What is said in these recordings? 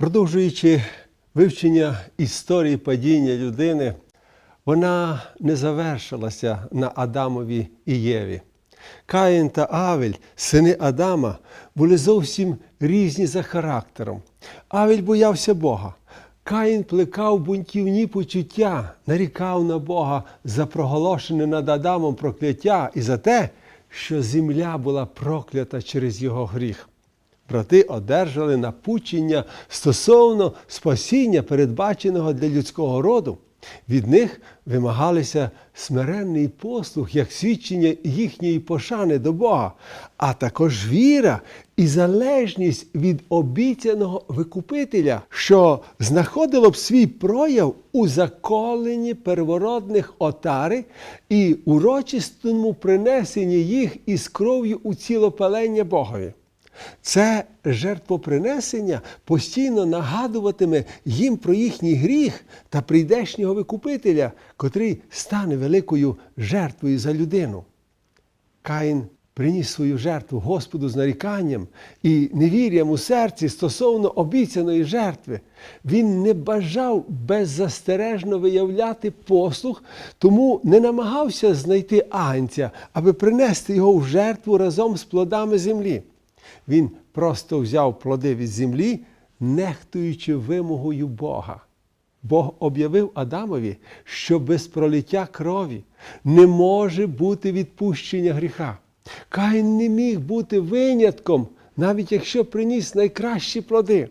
Продовжуючи вивчення історії падіння людини, вона не завершилася на Адамові і Єві. Каїн та Авель, сини Адама, були зовсім різні за характером. Авель боявся Бога. Каїн плекав бунтівні почуття, нарікав на Бога за проголошене над Адамом прокляття і за те, що земля була проклята через його гріх. Брати одержали напучення стосовно спасіння, передбаченого для людського роду. Від них вимагалися смиренний послух як свідчення їхньої пошани до Бога, а також віра і залежність від обіцяного викупителя, що знаходило б свій прояв у заколенні первородних отари і урочистому принесенні їх із кров'ю у цілопалення Богові. Це жертвопринесення постійно нагадуватиме їм про їхній гріх та прийдешнього викупителя, котрий стане великою жертвою за людину. Каїн приніс свою жертву Господу з наріканням і невір'ям у серці стосовно обіцяної жертви. Він не бажав беззастережно виявляти послух, тому не намагався знайти агнця, аби принести його в жертву разом з плодами землі. Він просто взяв плоди від землі, нехтуючи вимогою Бога. Бог об'явив Адамові, що без пролиття крові не може бути відпущення гріха. Каїн не міг бути винятком, навіть якщо приніс найкращі плоди.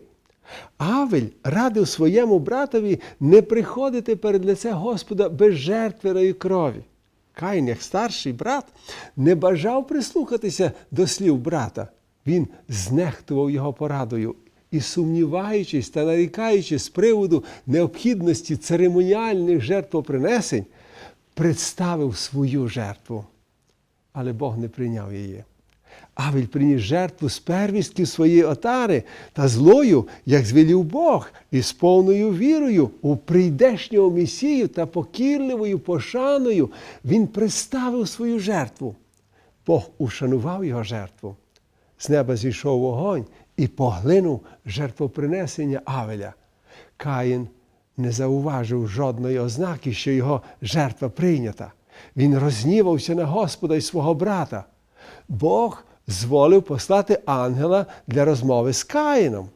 Авель радив своєму братові не приходити перед лице Господа без жертви крові. Каїн, як старший брат, не бажав прислухатися до слів брата. Він знехтував його порадою і, сумніваючись та нарікаючи з приводу необхідності церемоніальних жертвопринесень, представив свою жертву. Але Бог не прийняв її. Авель приніс жертву з первістків своєї отари та злою, як звелів Бог, і з повною вірою у прийдешнього Месію та покірливою пошаною він представив свою жертву. Бог ушанував його жертву. З неба зійшов вогонь і поглинув жертвопринесення Авеля. Каїн не зауважив жодної ознаки, що його жертва прийнята. Він рознівався на Господа і свого брата. Бог зволив послати ангела для розмови з Каїном.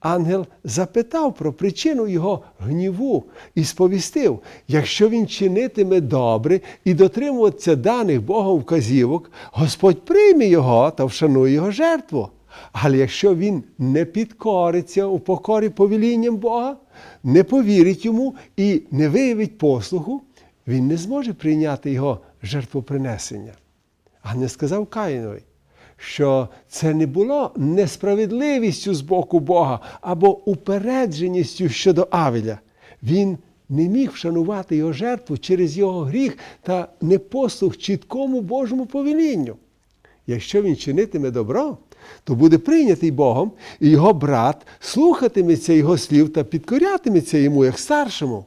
Ангел запитав про причину його гніву і сповістив, якщо він чинитиме добре і дотримуватися даних Богом вказівок, Господь прийме його та вшанує його жертву. Але якщо він не підкориться у покорі повелінням Бога, не повірить йому і не виявить послугу, він не зможе прийняти його жертвопринесення. А не сказав Каїнові, що це не було несправедливістю з боку Бога або упередженістю щодо Авеля. Він не міг вшанувати його жертву через його гріх та непослух чіткому Божому повелінню. Якщо він чинитиме добро, то буде прийнятий Богом, і його брат слухатиметься його слів та підкорятиметься йому як старшому.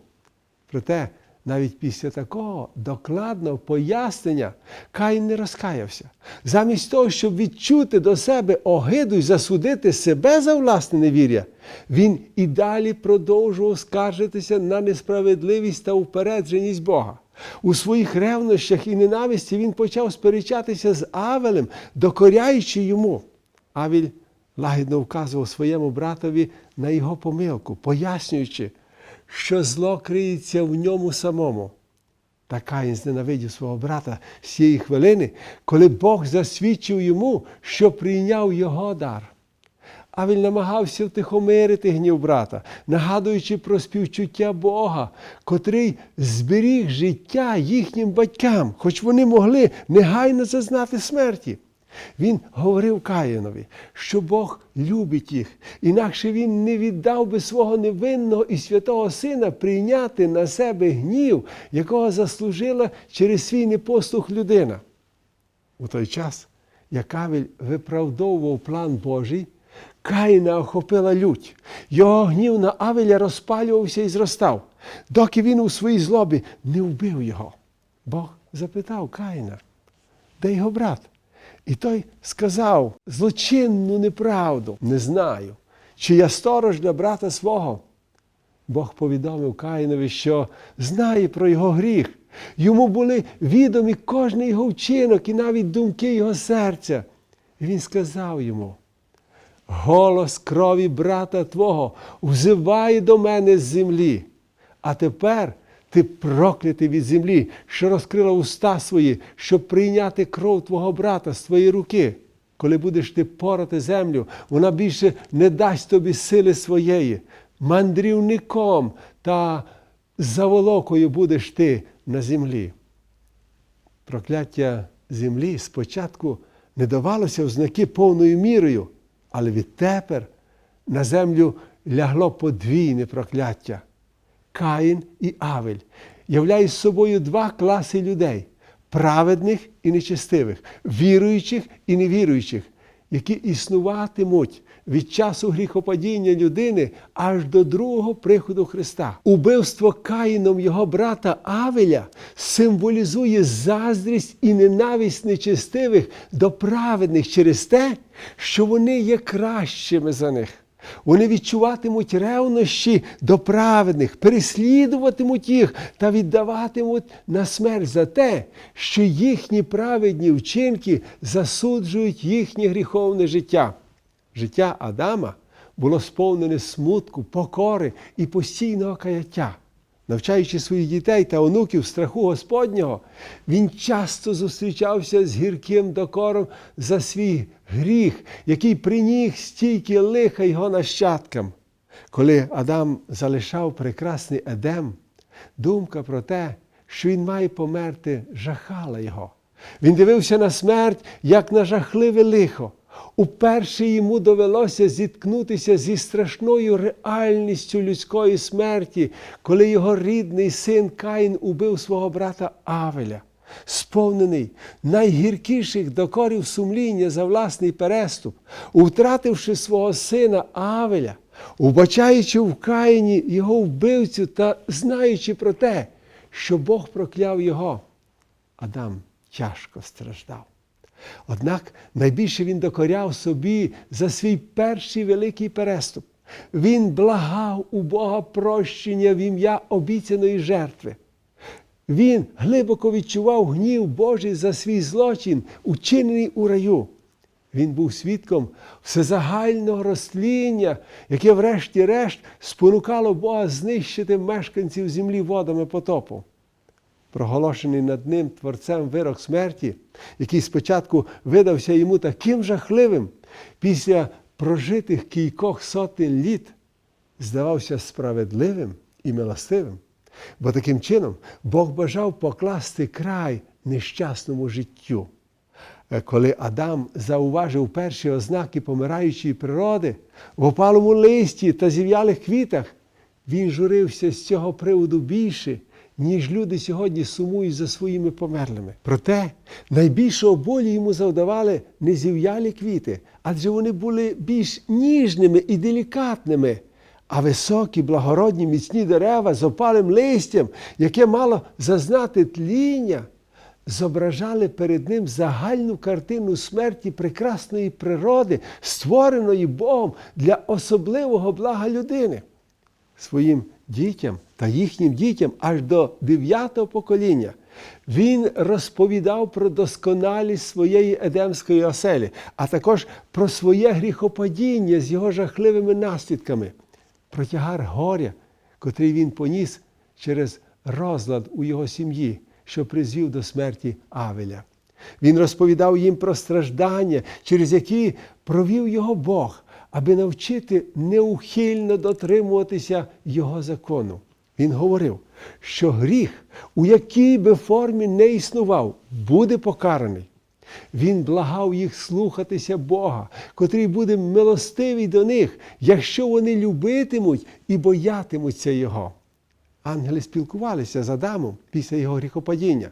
Проте, навіть після такого докладного пояснення Каїн не розкаявся. Замість того, щоб відчути до себе огиду й засудити себе за власне невір'я, він і далі продовжував скаржитися на несправедливість та упередженість Бога. У своїх ревнощах і ненависті він почав сперечатися з Авелем, докоряючи йому. Авіль лагідно вказував своєму братові на його помилку, пояснюючи, що зло криється в ньому самому. Та Каїн зненавидів свого брата з цієї хвилини, коли Бог засвідчив йому, що прийняв його дар. Авель намагався втихомирити гнів брата, нагадуючи про співчуття Бога, котрий зберіг життя їхнім батькам, хоч вони могли негайно зазнати смерті. Він говорив Каїнові, що Бог любить їх, інакше він не віддав би свого невинного і святого сина прийняти на себе гнів, якого заслужила через свій непослух людина. У той час, як Авель виправдовував план Божий, Каїна охопила лють. Його гнів на Авеля розпалювався і зростав, доки він у своїй злобі не вбив його. Бог запитав Каїна, де його брат? І той сказав злочинну неправду. Не знаю, чи я сторож для брата свого? Бог повідомив Каїнові, що знає про його гріх. Йому були відомі кожний його вчинок і навіть думки його серця. І він сказав йому: голос крові брата Твого взиває до мене з землі. А тепер ти проклятий від землі, що розкрила уста свої, щоб прийняти кров твого брата з твоєї руки. Коли будеш ти порати землю, вона більше не дасть тобі сили своєї. Мандрівником та заволокою будеш ти на землі. Прокляття землі спочатку не давалося в знаки повною мірою, але відтепер на землю лягло подвійне прокляття. Каїн і Авель являють собою два класи людей праведних і нечестивих, віруючих і невіруючих, які існуватимуть від часу гріхопадіння людини аж до другого приходу Христа. Убивство Каїном його брата Авеля символізує заздрість і ненависть нечестивих до праведних через те, що вони є кращими за них. Вони відчуватимуть ревнощі до праведних, переслідуватимуть їх та віддаватимуть на смерть за те, що їхні праведні вчинки засуджують їхнє гріховне життя. Життя Адама було сповнене смутку, покори і постійного каяття. Навчаючи своїх дітей та онуків страху Господнього, він часто зустрічався з гірким докором за свій гріх, який приніг стільки лиха його нащадкам. Коли Адам залишав прекрасний Едем, думка про те, що він має померти, жахала його. Він дивився на смерть як на жахливе лихо. Уперше йому довелося зіткнутися зі страшною реальністю людської смерті, коли його рідний син Каїн убив свого брата Авеля, сповнений найгіркіших докорів сумління за власний переступ, втративши свого сина Авеля, убачаючи в Каїні його вбивцю та знаючи про те, що Бог прокляв його, Адам тяжко страждав. Однак найбільше він докоряв собі за свій перший великий переступ. Він благав у Бога прощення в ім'я обіцяної жертви. Він глибоко відчував гнів Божий за свій злочин, учинений у раю. Він був свідком всезагального розтління, яке, врешті-решт, спонукало Бога знищити мешканців землі водами потопу проголошений над ним Творцем вирок смерті, який спочатку видався йому таким жахливим, після прожитих кількох сотень літ здавався справедливим і милостивим. Бо таким чином Бог бажав покласти край нещасному життю. Е, Коли Адам зауважив перші ознаки помираючої природи в опалому листі та зів'ялих квітах, він журився з цього приводу більше, ніж люди сьогодні сумують за своїми померлими. Проте найбільшого болі йому завдавали не зів'ялі квіти, адже вони були більш ніжними і делікатними. А високі, благородні, міцні дерева з опалим листям, яке мало зазнати тління, зображали перед ним загальну картину смерті прекрасної природи, створеної Богом для особливого блага людини. Своїм дітям та їхнім дітям аж до дев'ятого покоління. Він розповідав про досконалість своєї едемської оселі, а також про своє гріхопадіння з його жахливими наслідками, про тягар горя, котрий він поніс через розлад у його сім'ї, що призвів до смерті Авеля. Він розповідав їм про страждання, через які провів його Бог, аби навчити неухильно дотримуватися Його закону. Він говорив, що гріх, у якій би формі не існував, буде покараний. Він благав їх слухатися Бога, котрий буде милостивий до них, якщо вони любитимуть і боятимуться Його. Ангели спілкувалися з Адамом після його гріхопадіння.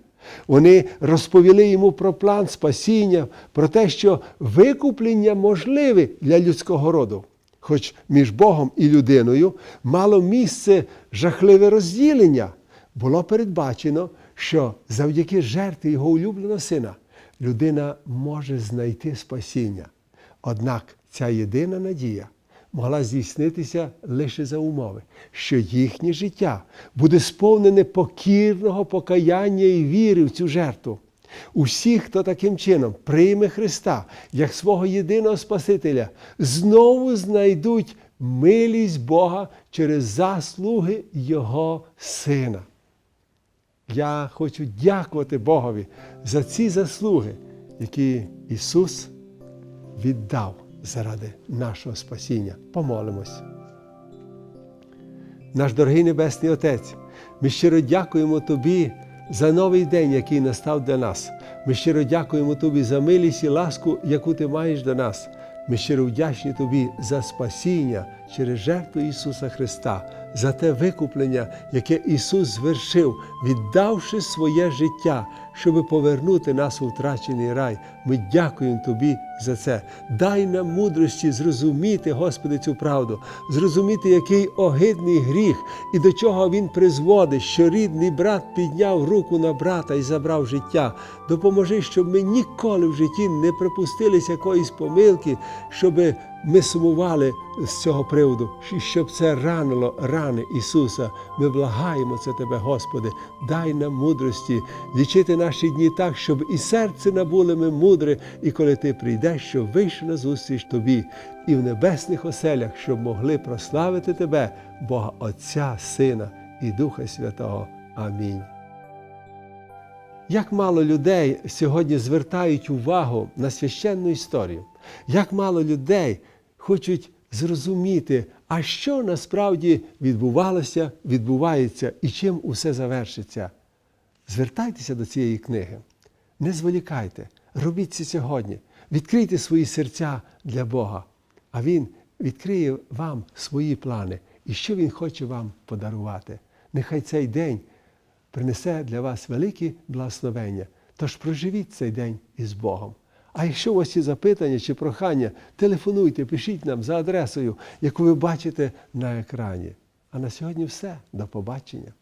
Вони розповіли йому про план спасіння, про те, що викуплення можливе для людського роду. Хоч між Богом і людиною мало місце жахливе розділення, було передбачено, що завдяки жертві його улюбленого сина людина може знайти спасіння. Однак ця єдина надія могла здійснитися лише за умови, що їхнє життя буде сповнене покірного покаяння і віри в цю жертву. Усі, хто таким чином прийме Христа як свого єдиного Спасителя, знову знайдуть милість Бога через заслуги Його Сина. Я хочу дякувати Богові за ці заслуги, які Ісус віддав заради нашого спасіння. Помолимось. Наш дорогий Небесний Отець, ми щиро дякуємо Тобі за новий день, який настав для нас. Ми щиро дякуємо Тобі за милість і ласку, яку Ти маєш до нас. Ми щиро вдячні Тобі за спасіння через жертву Ісуса Христа, за те викуплення, яке Ісус звершив, віддавши своє життя, щоб повернути нас у втрачений рай. Ми дякуємо Тобі за це. Дай нам мудрості зрозуміти, Господи, цю правду, зрозуміти, який огидний гріх і до чого він призводить, що рідний брат підняв руку на брата і забрав життя. Допоможи, щоб ми ніколи в житті не припустилися якоїсь помилки, щоб ми сумували з цього приводу, щоб це ранило рани Ісуса. Ми благаємо це Тебе, Господи, дай нам мудрості лічити наші дні так, щоб і серце набули ми мудре, і коли Ти прийдеш, щоб вийшов на зустріч Тобі, і в небесних оселях, щоб могли прославити Тебе, Бога Отця, Сина і Духа Святого. Амінь. Як мало людей сьогодні звертають увагу на священну історію, як мало людей хочуть зрозуміти, а що насправді відбувалося, відбувається і чим усе завершиться. Звертайтеся до цієї книги, не зволікайте, робіть це сьогодні, відкрийте свої серця для Бога, а Він відкриє вам свої плани і що Він хоче вам подарувати. Нехай цей день принесе для вас великі благословення. Тож проживіть цей день із Богом. А якщо у вас є запитання чи прохання, телефонуйте, пишіть нам за адресою, яку ви бачите на екрані. А на сьогодні все. До побачення.